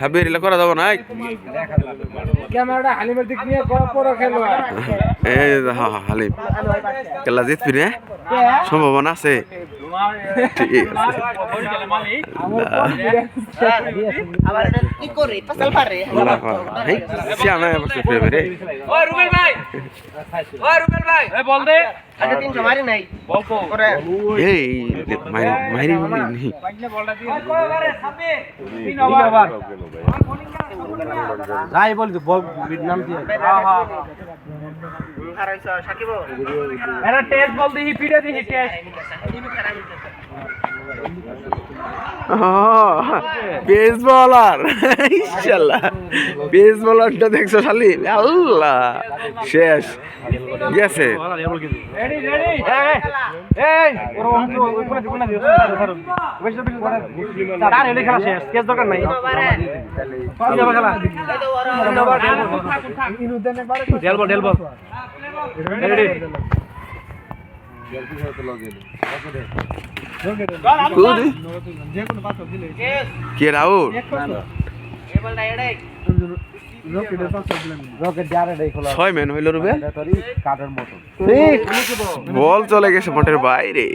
সাবির এলা করা যাব না এই। ক্যামেরাটা হালিমের দিক নিয়ে পরে খেলো। এই যে, হা হা, হালিম। কেলা জিতবি রে সম্ভাবনা আছে। ঠিক আছে। আবার এটা কি করে পাসাল পারে আল্লাহ হেই সিয়ামে বসে ফেবে রে ওই রুবেল ভাই ওই রুবেল ভাই। এই বল দে। তিনশো মারি যাই বল তো বল নাম দিয়ে। সাকিব। এরা টেস্ট বল দিহি পিড়ে দিহি টেস্ট। পেস বলার ইনশাল্লাহ পেস বলারটা দেখছ শালি আল্লাহ শেষ গেছে খেলা শেষ কেস দরকার নাই কি জারে ছয় মেন হইল রুবে। বল চলে গেছে মাঠের বাইরে।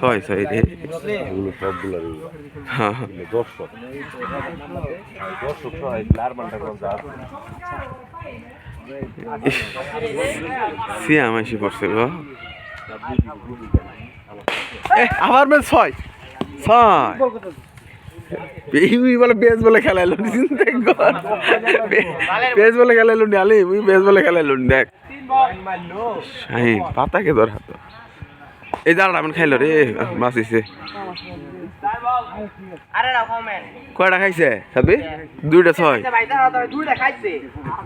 ছয় ছয় রে হ্যাঁ হ্যাঁ। সিয়াম এসে পড়ছে গো। আবার মেন ছয়। ছয় বলে বেস বলে খেলাইলো চিন্তা কর। বেস বলে খেলাইলো নি আলি মুই বেস বলে খেলাইলো দেখ। শাহিন পাতাকে ধর হাত। এই দাঁড়া আমি খাইলো রে বাঁচিছে। কয়টা খাইছে? সাবি দুইটা ছয়। ভাই দাঁড়া তো দুইটা খাইছে।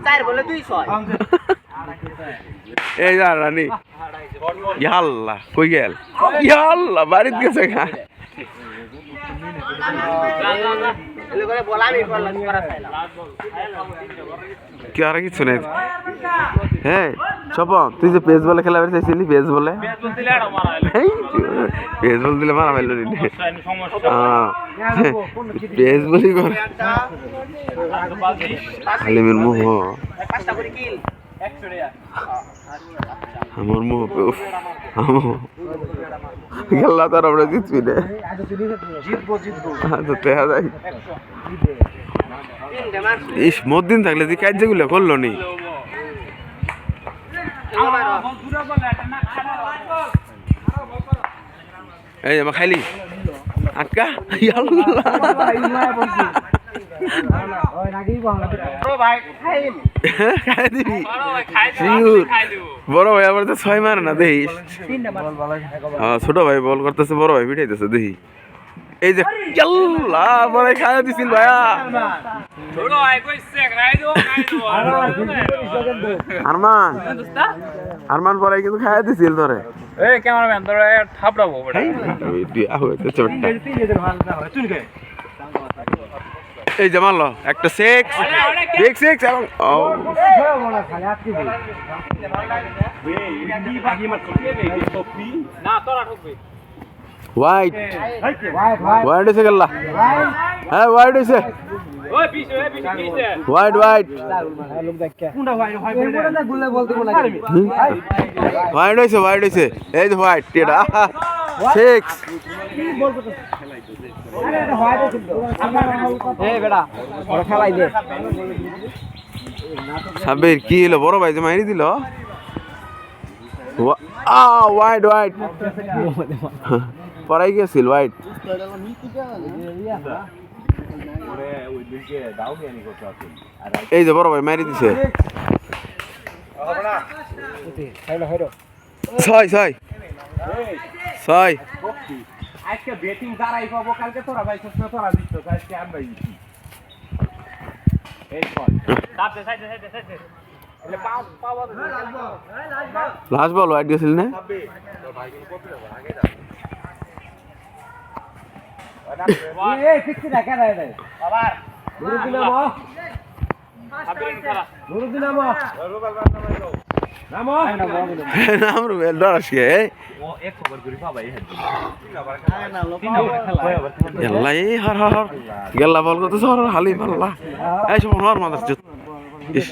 চার বলে দুই ছয়। এই যা রানী। ইয়াল্লা কই গেল? ইয়াল্লা বাড়িতে গেছে করলাম কি আর কিছু নেই। হ্যাঁ স্বপন তুই যে পেস বলে খেলা চাইছিলি পেস বলে পেস বল দিলে মারা ফেলল নি পেস বলি কর। হালিমের মুহ। আমার আমার গেল্লা তার, আমরা জিতবি না। আচ্ছা দেখা যায় ইস মদিন থাকলে যে করল নি। এই আমার খাইলি? আটকা? ইয়াল্লা বড় ভাই খাই দিও Sure. আমি খাই দিব বড় ভাই আবার তো ছয় মারে না হ্যাঁ ছোট ভাই বল করতেছে বড় ভাই পিঠাই পিটাইতেছে দেখি এই যে বড় খাই দিছিল ভাইয়া। ছোট ভাই কইছে খাই দিও খাই দিও। আরমান। আরমান কিন্তু খাই দিছিল তোরে। এই ক্যামেরাম্যান তোরা থাপড়াবো কে এই যে মারলো একটা সিক্স বিগ সিক্স এবং হোয়াইট হোয়াইট হয়েছে গেল্লা। হ্যাঁ হোয়াইট হয়েছে। হোয়াইট হোয়াইট হোয়াইট হয়েছে হোয়াইট হয়েছে। এই যে হোয়াইট এটা। সিক্স সাব্বির কি হলো? বড় ভাই যে মারি দিল? হোয়াইট হোয়াইট পরাই গেছিল হোয়াইট এই যে বড় ভাই মারি দিছে। ছয় ছয়। ছয়। আজকে বেটিং যারাই পাবো কালকে তোরা ভাই সব তোরা দিচ্ছ আজকে আমরা লাস্ট বল হোয়াইট গেছিল না? নুরুদ্দিন নুরুদ্দিন আমো নাম রুবেল ডরাস কে এল্লা এই হর হর হর গেল্লা বল কত সর হালি পাল্লা এই সব হর মাদার চুত ইস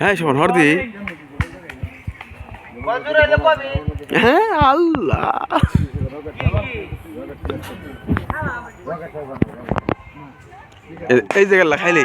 হ্যাঁ সব হর দি মজুর হইলে কবি হ্যাঁ আল্লাহ এ- এই যে গেল্লা খাইলি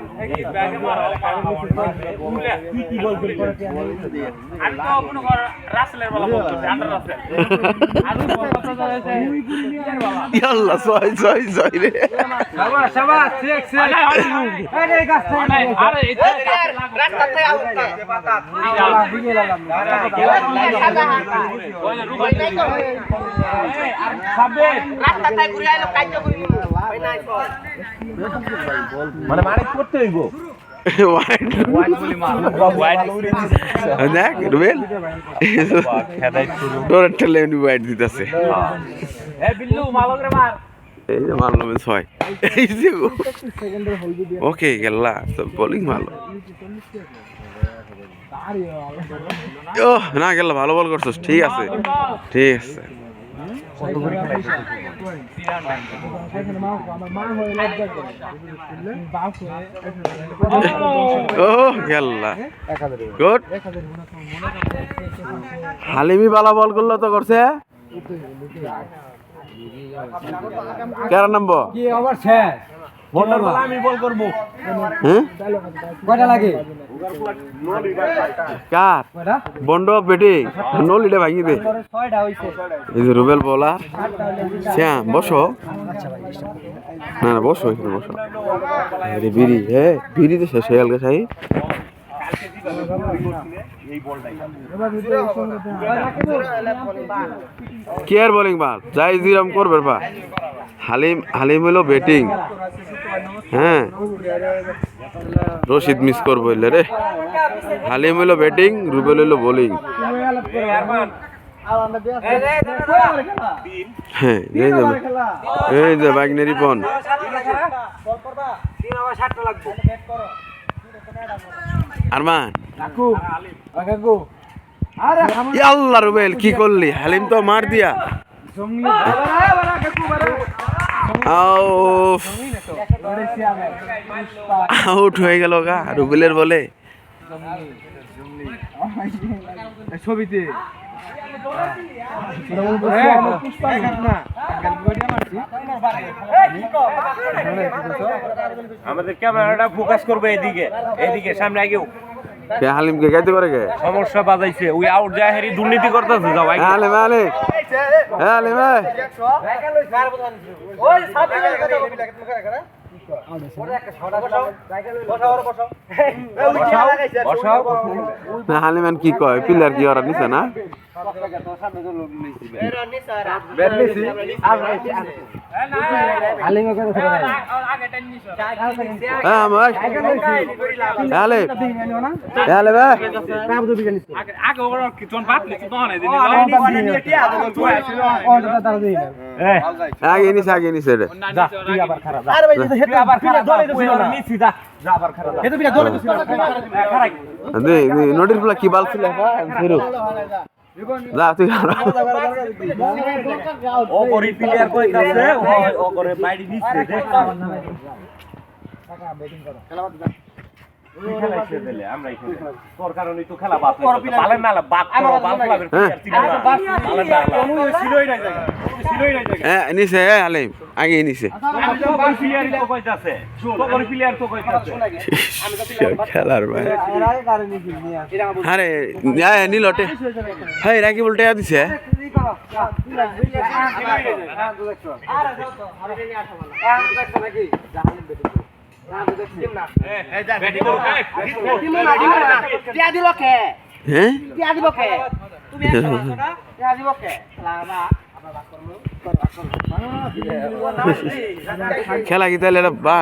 ইয়াল্লা ছয় ছয় ছয় রে। মানে মানে করতে হইব দেখ রুবেল ডোরের ঠেলে এমনি ওয়াইট দিতেছে এই যে মারলো ছয় এই যে ওকে গেল্লা তো বোলিং ভালো ও না গেল্লা ভালো বল করছিস ঠিক আছে ঠিক আছে ও গেল্লা। গুড। হালিমি বালা বল করল তো করছে। কেন নামবো কি আবার শেষ? আমি বল করব। হ্যাঁ কয়টা লাগে? কার? বন্ড বেটি ভাঙি দে। এই যে রুবেল বলা শ্যাম বসো। না না বসো এখানে বসো। আরে বিড়ি হে বিড়ি তো শেষ হয়ে গেল সাই। কে আর বোলিং বাল? যাই জিরাম করবে বা। হালিম হালিম হলো ব্যাটিং হ্যাঁ। রশিদ মিস করব এলে রে। হালিম হলো ব্যাটিং রুবেল হলো বোলিং হ্যাঁ এই যে পন আরমান। আল্লাহ রুবেল কি করলি? হালিম তো মার দিয়া। আউট হয়ে গেল গা রুবেলের বলে। ছবিতে। আমাদের ক্যামেরাটা ফোকাস করব এদিকে এদিকে সামনে আগেও কে হালিমকে গাইতে করে কে? সমস্যা বাজাইছে। ওই আউট যায় হেরি দুর্নীতি করতেছে যাও ভাই হালিম হালিম। হালিম এ। ওই সাথে কথা বসাও। না হালিমান কি কয়? পিলার কি ওরা নিছে না? হ্যাঁ। আগে ওরা কি তোন বাপ লিখি তো না দিন আগে নিছে আগে নিছে রে আরে ভাই তো হেড আবার খারাপ দলে তো ছিল না নিচি দা যা আবার খারাপ হেড বিনা দলে তো ছিল না দে নোটিস বলা কি বাল ছিল যা তুই ও করি প্লেয়ার কইতাছে ও করে বাইরে নিচে দেখ। খেলাইছে দিলে আমরাই খেলে তোর কারণেই তো খেলা বাদ পালেন না বাদ বাদ ক্লাবের প্লেয়ার ছিল। না হ্যাঁ নিছে এ হালিম আগে নিছে তো কোন প্লেয়ার তো কইতাছে। তো কোন প্লেয়ার তো কইতাছে। খেলার ভাই। আরে আয় নীলটে হাই রাকি বলতে দিছে। হ্যাঁ? খেলা কি তাহলে বা